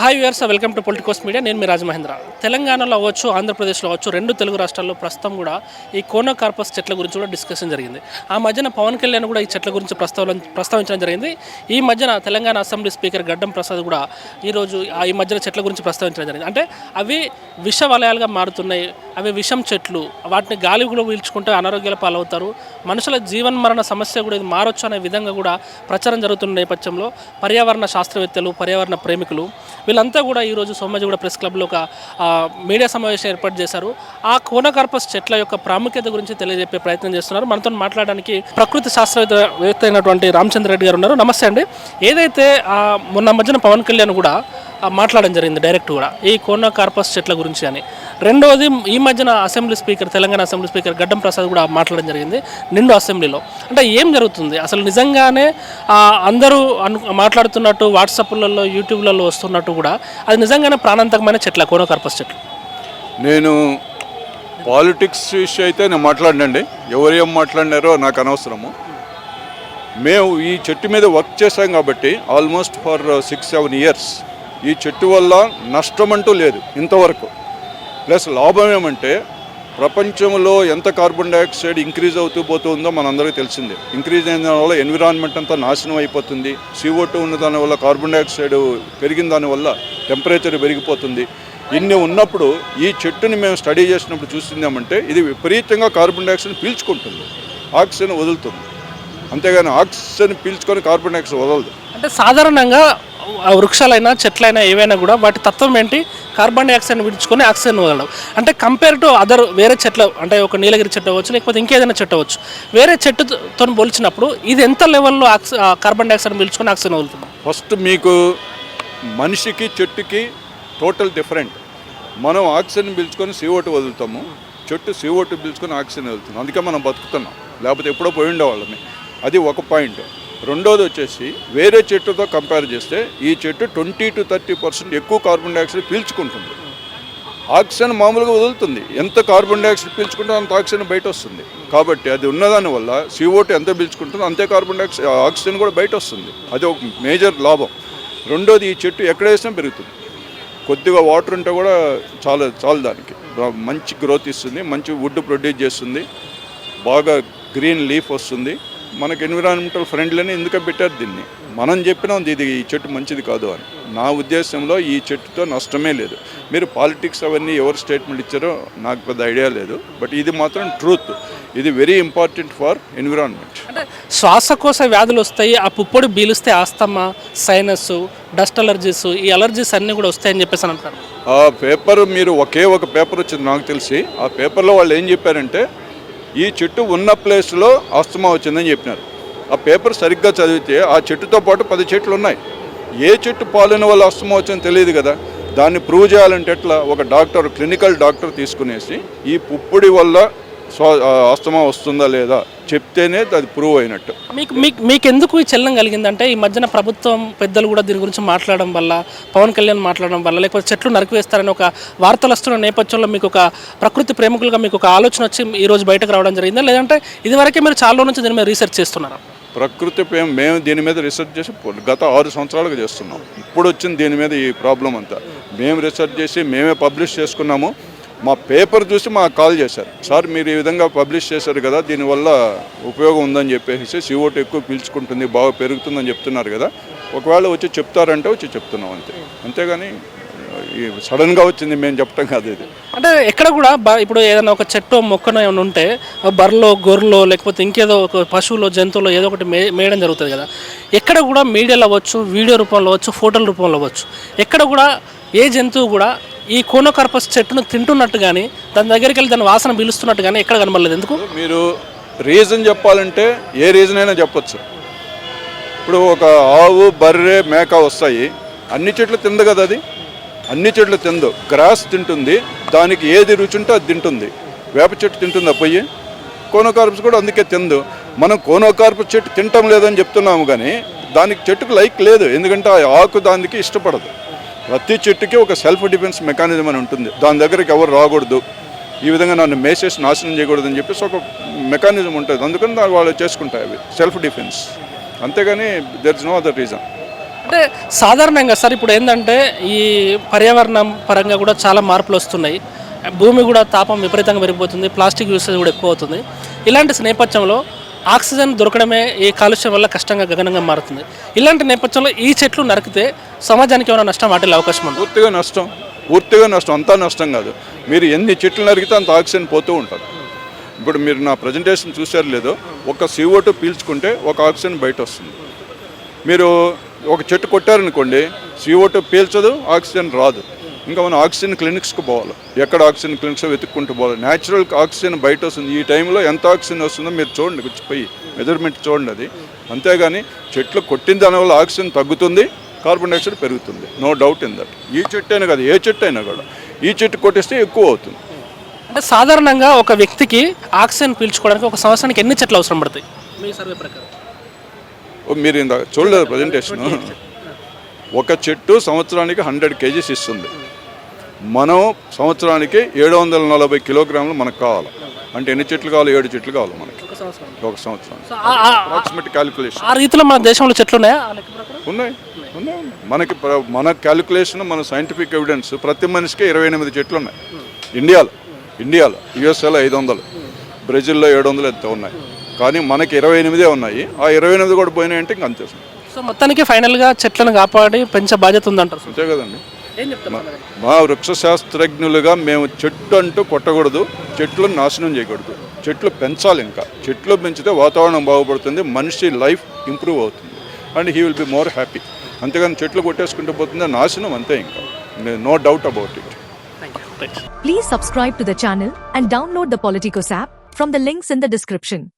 Hi viewers welcome to politicos media నేను మీ రాజమహేంద్ర. తెలంగాణలో అవ్వచ్చు ఆంధ్రప్రదేశ్లో అవ్వచ్చు రెండు తెలుగు రాష్ట్రాల్లో ప్రస్తుతం కూడా ఈ కోనో కార్పస్ చెట్ల గురించి కూడా డిస్కషన్ జరిగింది. ఆ మధ్యన పవన్ కళ్యాణ్ కూడా ఈ చెట్ల గురించి ప్రస్తావన ప్రస్తావించడం జరిగింది. ఈ మధ్యన తెలంగాణ అసెంబ్లీ స్పీకర్ గడ్డం ప్రసాద్ కూడా ఈరోజు ఈ మధ్యన చెట్ల గురించి ప్రస్తావించడం జరిగింది. అంటే అవి విష వలయాలుగా మారుతున్నాయి. అవి విషం చెట్లు. వాటిని గాలి కూడా పీల్చుకుంటే అనారోగ్యాల పాలవుతారు. మనుషుల జీవన్ మరణ సమస్య కూడా ఇది మారొచ్చు అనే విధంగా కూడా ప్రచారం జరుగుతున్న నేపథ్యంలో పర్యావరణ శాస్త్రవేత్తలు పర్యావరణ ప్రేమికులు వీళ్ళంతా కూడా ఈరోజు సోమాజిగూడ ప్రెస్ క్లబ్లో ఒక మీడియా సమావేశం ఏర్పాటు చేశారు. ఆ కోనకార్పస్ చెట్ల యొక్క ప్రాముఖ్యత గురించి తెలియజెప్పే ప్రయత్నం చేస్తున్నారు. మనతో మాట్లాడడానికి ప్రకృతి శాస్త్రవేత్త అయినటువంటి రామచంద్ర రెడ్డి గారు ఉన్నారు. నమస్తే అండి. ఏదైతే మొన్న మధ్యన పవన్ కళ్యాణ్ కూడా మాట్లాడడం జరిగింది డైరెక్ట్ కూడా. ఈ కోనా కార్పస్ చెట్ల గురించి అని. రెండవది ఈ మధ్యన assembly speaker Telangana assembly speaker Gaddam Prasad కూడా మాట్లాడడం జరిగింది నిండు అసెంబ్లీలో. అంటే ఏం జరుగుతుంది? అసలు నిజంగానే అందరూ అను మాట్లాడుతున్నట్టు వాట్సాప్లలో యూట్యూబ్లలో వస్తున్నట్టు కూడా అది నిజంగానే ప్రాణాంతకమైన చెట్ల కోనా కార్పస్ చెట్లు? నేను పాలిటిక్స్ ఇష్యూ అయితే నేను మాట్లాడినండి. ఎవరు ఏం మాట్లాడినారో నాకు అనవసరము. మేము ఈ చెట్టు మీద వర్క్ చేశాం కాబట్టి almost for six seven years ఈ చెట్టు వల్ల నష్టం అంటూ లేదు ఇంతవరకు. ప్లస్ లాభం ఏమంటే ప్రపంచంలో ఎంత కార్బన్ డైఆక్సైడ్ ఇంక్రీజ్ అవుతూ పోతుందో మనందరికీ తెలిసిందే. ఇంక్రీజ్ అయిన దాని వల్ల ఎన్విరాన్మెంట్ అంతా నాశనం అయిపోతుంది. సీఓ టూ ఉన్న దాని వల్ల కార్బన్ డైఆక్సైడ్ పెరిగిన దాని వల్ల టెంపరేచర్ పెరిగిపోతుంది. ఇన్ని ఉన్నప్పుడు ఈ చెట్టుని మేము స్టడీ చేసినప్పుడు చూసిందేమంటే ఇది విపరీతంగా కార్బన్ డైఆక్సైడ్ పీల్చుకుంటుంది. ఆక్సిజన్ వదులుతుంది. అంతేగాని ఆక్సిజన్ పీల్చుకొని కార్బన్ డైఆక్సైడ్ వదలదు. అంటే సాధారణంగా ఆ వృక్షాలైనా చెట్లైనా ఏవైనా కూడా వాటి తత్వం ఏంటి? కార్బన్ డైఆక్సైడ్ విడుచుకొని ఆక్సిజన్ వదలడం అంటే కంపేర్ టు అదర్ వేరే చెట్లు అంటే ఒక నీలగిరి చెట్టు అవ్వచ్చు లేకపోతే ఇంకేదైనా చెట్టు అవ్వచ్చు. వేరే చెట్టుతో పోల్చినప్పుడు ఇది ఎంత లెవెల్లో ఆక్సి కార్బన్ డైఆక్సైడ్ పీల్చుకొని ఆక్సిజన్ వదులుతుంది ఫస్ట్ మీకు మనిషికి చెట్టుకి టోటల్ డిఫరెంట్ మనం ఆక్సిజన్ పీల్చుకొని సీఓటు వదులుతాము. చెట్టు సీఓటు పీల్చుకొని ఆక్సిజన్ వదులుతుంది. అందుకే మనం బతుకుతున్నాం. లేకపోతే ఎప్పుడో పోయి ఉండేవాళ్ళమే. అది ఒక పాయింట్ రెండోది వచ్చేసి వేరే చెట్టుతో కంపేర్ చేస్తే ఈ చెట్టు ట్వంటీ టు థర్టీ పర్సెంట్ ఎక్కువ కార్బన్ డైఆక్సైడ్ పీల్చుకుంటుంది. ఆక్సిజన్ మామూలుగా వదులుతుంది. ఎంత కార్బన్ డైఆక్సైడ్ పీల్చుకుంటే అంత ఆక్సిజన్ బయట వస్తుంది కాబట్టి అది ఉన్నదాని వల్ల CO2 ఎంత పీల్చుకుంటుందో అంతే కార్బన్ డైఆక్సైడ్ ఆక్సిజన్ కూడా బయట వస్తుంది అది ఒక మేజర్ లాభం. రెండోది ఈ చెట్టు ఎక్కడ వేసినా పెరుగుతుంది. కొద్దిగా వాటర్ ఉంటే కూడా చాలా చాలు దానికి. మంచి గ్రోత్ ఇస్తుంది మంచి వుడ్ ప్రొడ్యూస్ చేస్తుంది బాగా గ్రీన్ లీఫ్ వస్తుంది. మనకి ఎన్విరాన్మెంటల్ ఫ్రెండ్లీని ఎందుకు పెట్టారు దీన్ని? మనం చెప్పినాం ఇది ఈ చెట్టు మంచిది కాదు అని. నా ఉద్దేశంలో ఈ చెట్టుతో నష్టమే లేదు. మీరు పాలిటిక్స్ అవన్నీ ఎవరు స్టేట్మెంట్ ఇచ్చారో నాకు పెద్ద ఐడియా లేదు. బట్ ఇది మాత్రం ట్రూత్ ఇది వెరీ ఇంపార్టెంట్ ఫర్ ఎన్విరాన్మెంట్ అంటే శ్వాసకోశ వ్యాధులు వస్తాయి ఆ పుప్పొడి బీలిస్తే ఆస్తమా సైనస్ డస్ట్ అలర్జీస్ ఈ అలర్జీస్ అన్నీ కూడా వస్తాయని చెప్పేసి అని అంటారు. ఆ పేపర్ మీరు ఒకే ఒక పేపర్ వచ్చింది నాకు తెలిసి. ఆ పేపర్లో వాళ్ళు ఏం చెప్పారంటే ఈ చెట్టు ఉన్న ప్లేస్లో అస్తమా వచ్చిందని చెప్పినారు. ఆ పేపర్ సరిగ్గా చదివితే ఆ చెట్టుతో పాటు పది చెట్లు ఉన్నాయి. ఏ చెట్టు పాలన వల్ల అస్తమ వచ్చిందో తెలియదు కదా. దాన్ని ప్రూవ్ చేయాలంటే ఎట్లా? ఒక డాక్టర్ క్లినికల్ డాక్టర్ తీసుకునేసి ఈ పుప్పుడి వల్ల స్వా ఆస్తమా వస్తుందా లేదా చెప్తేనే అది ప్రూవ్ అయినట్టు. మీకు మీకు మీకు ఎందుకు ఈ చెల్లం కలిగిందంటే ఈ మధ్యన ప్రభుత్వం పెద్దలు కూడా దీని గురించి మాట్లాడడం వల్ల పవన్ కళ్యాణ్ మాట్లాడడం వల్ల లేకపోతే చెట్లు నరికివేస్తారని ఒక వార్తలు వస్తున్న నేపథ్యంలో మీకు ఒక ప్రకృతి ప్రేమికులుగా మీకు ఒక ఆలోచన వచ్చి ఈ రోజు బయటకు రావడం జరిగిందా? లేదంటే ఇదివరకే మీరు చాలా రోజుల నుంచి దీని మీద రీసెర్చ్ చేస్తున్నారా? ప్రకృతి ప్రేమ మేము దీని మీద రీసెర్చ్ చేసి గత ఆరు సంవత్సరాలుగా చేస్తున్నాం. ఇప్పుడు వచ్చింది దీని మీద ఈ ప్రాబ్లం అంతా. మేము రీసెర్చ్ చేసి మేమే పబ్లిష్ చేసుకున్నాము. మా పేపర్ చూసి మాకు కాల్ చేశారు. సార్ మీరు ఈ విధంగా పబ్లిష్ చేశారు కదా దీనివల్ల ఉపయోగం ఉందని చెప్పేసి సిఓటి ఎక్కువ పీల్చుకుంటుంది బాగా పెరుగుతుందని చెప్తున్నారు కదా. ఒకవేళ వచ్చి చెప్తారంటే వచ్చి చెప్తున్నాం అంతే. అంతేగాని సడన్గా వచ్చింది మేము చెప్పటం కాదు ఇది. అంటే ఎక్కడ కూడా ఇప్పుడు ఏదైనా ఒక చెట్టు మొక్కను ఏమైనా ఉంటే ఆ బర్రెలో గొర్రెలో లేకపోతే ఇంకేదో ఒక పశువులో జంతువులో ఏదో ఒకటి మే మేయడం జరుగుతుంది కదా. ఎక్కడ కూడా మీడియాలో అవ్వచ్చు వీడియో రూపంలో అవ్వచ్చు ఫోటోల రూపంలో అవ్వచ్చు. ఎక్కడ కూడా ఏ జంతువు కూడా ఈ కోనోకార్పస్ చెట్టును తింటున్నట్టు కానీ దాని దగ్గరికి వెళ్ళి దాని వాసన పీలుస్తున్నట్టు కానీ ఎక్కడ కనబడలేదు. ఎందుకు? మీరు రీజన్ చెప్పాలంటే ఏ రీజన్ అయినా చెప్పొచ్చు. ఇప్పుడు ఒక ఆవు బర్రె మేక వస్తాయి. అన్ని చెట్లు తిందు కదా అది? అన్ని చెట్లు తిందు. గ్రాస్ తింటుంది. దానికి ఏది రుచి ఉంటే అది తింటుంది. వేప చెట్టు తింటుందా పొయ్యి? కోనోకార్పస్ కూడా అందుకే తిందు. మనం కోనోకార్పస్ చెట్టు తింటం లేదని చెప్తున్నాము కానీ దానికి చెట్టుకు లైక్ లేదు. ఎందుకంటే ఆ ఆకు దానికి ఇష్టపడదు. ప్రతి చెట్టుకి ఒక సెల్ఫ్ డిఫెన్స్ మెకానిజం అని ఉంటుంది. దాని దగ్గరికి ఎవరు రాకూడదు. ఈ విధంగా నన్ను మేసేసి నాశనం చేయకూడదని చెప్పేసి ఒక మెకానిజం ఉంటుంది. అందుకని వాళ్ళు చేసుకుంటాయి అవి. సెల్ఫ్ డిఫెన్స్ అంతేగాని there is no other reason అంటే సాధారణంగా సార్ ఇప్పుడు ఏంటంటే ఈ పర్యావరణం పరంగా కూడా చాలా మార్పులు వస్తున్నాయి. భూమి కూడా తాపం విపరీతంగా పెరిగిపోతుంది. ప్లాస్టిక్ యూసేజ్ కూడా ఎక్కువ అవుతుంది. ఇలాంటి నేపథ్యంలో ఆక్సిజన్ దొరకడమే ఈ కాలుష్యం వల్ల కష్టంగా గగనంగా మారుతుంది. ఇలాంటి నేపథ్యంలో ఈ చెట్లు నరికితే సమాజానికి ఏమైనా నష్టం వాటిల్లే అవకాశం ఉంది? పూర్తిగా నష్టం. పూర్తిగా నష్టం. అంతా నష్టం కాదు. మీరు ఎన్ని చెట్లు నరికితే అంత ఆక్సిజన్ పోతూ ఉంటారు. ఇప్పుడు మీరు నా ప్రజెంటేషన్ చూసారు లేదో ఒక CO2 పీల్చుకుంటే ఒక ఆక్సిజన్ బయట వస్తుంది మీరు ఒక చెట్టు కొట్టారనుకోండి CO2 పీల్చదు ఆక్సిజన్ రాదు. ఇంకా మనం ఆక్సిజన్ క్లినిక్స్కి పోవాలి. ఎక్కడ ఆక్సిజన్ క్లినిక్స్ వెతుక్కుంటూ పోవాలి. న్యాచురల్ ఆక్సిజన్ బయట వస్తుంది. ఈ టైంలో ఎంత ఆక్సిజన్ వస్తుందో మీరు చూడండి. పోయి మెజర్మెంట్ చూడండి అది. అంతేగాని చెట్లు కొట్టిన దానివల్ల ఆక్సిజన్ తగ్గుతుంది కార్బన్ డైఆక్సైడ్ పెరుగుతుంది. నో డౌట్ ఇన్ దట్ ఈ చెట్టు అయినా కాదు ఏ చెట్టు అయినా కూడా. ఈ చెట్టు కొట్టేస్తే ఎక్కువ అవుతుంది. అంటే సాధారణంగా ఒక వ్యక్తికి ఆక్సిజన్ పీల్చుకోవడానికి ఒక సంవత్సరానికి ఎన్ని చెట్లు అవసరం పడతాయి? మీ సర్వే ప్రకారం. ఓ, మీరు ఇందాక చూడలేదు ప్రజెంటేషన్ ఒక చెట్టు సంవత్సరానికి హండ్రెడ్ కేజీస్ ఇస్తుంది. మనం సంవత్సరానికి ఏడు వందల నలభై కిలోగ్రాములు మనకు కావాలి. అంటే ఎన్ని చెట్లు కావాలి? ఏడు చెట్లు కావాలి మనకి. ఒక సంవత్సరం. అప్రాక్సిమేట్ క్యాలిక్యులేషన్ ఆ రీతిలో మన దేశంలో చెట్లు ఉన్నాయా? ఉన్నాయి ఉన్నాయి. మనకి మన క్యాలిక్యులేషన్ మన సైంటిఫిక్ ఎవిడెన్స్ ప్రతి మనిషికి ఇరవై ఎనిమిది చెట్లు ఉన్నాయి ఇండియాలో. ఇండియాలో యుఎస్ఏలో ఐదు వందలు. బ్రెజిల్లో ఏడు వందలు ఎంత ఉన్నాయి. కానీ మనకి ఇరవై ఎనిమిదే ఉన్నాయి. ఆ ఇరవై ఎనిమిది కూడా పోయినాయంటే ఇంక అంతే సో మొత్తానికి ఫైనల్గా చెట్లను కాపాడి పెంచే బాధ్యత ఉందంటారు అంతే కదండి. ఏం మా వృక్ష శాస్త్రజ్ఞులుగా మేము చెట్టు అంటూ కొట్టకూడదు. చెట్లను నాశనం చేయకూడదు. చెట్లు పెంచాలి ఇంకా. చెట్లు పెంచితే వాతావరణం బాగుపడుతుంది. మనిషి లైఫ్ ఇంప్రూవ్ అవుతుంది. And he will be more happy. అంతేగాని చెట్లు కొట్టేసుకుంటూ పోతుంది నాశనం అంతే ఇంకా. No doubt about it. Thank you thanks Please subscribe to the channel and download the Politicos app from the links in the description.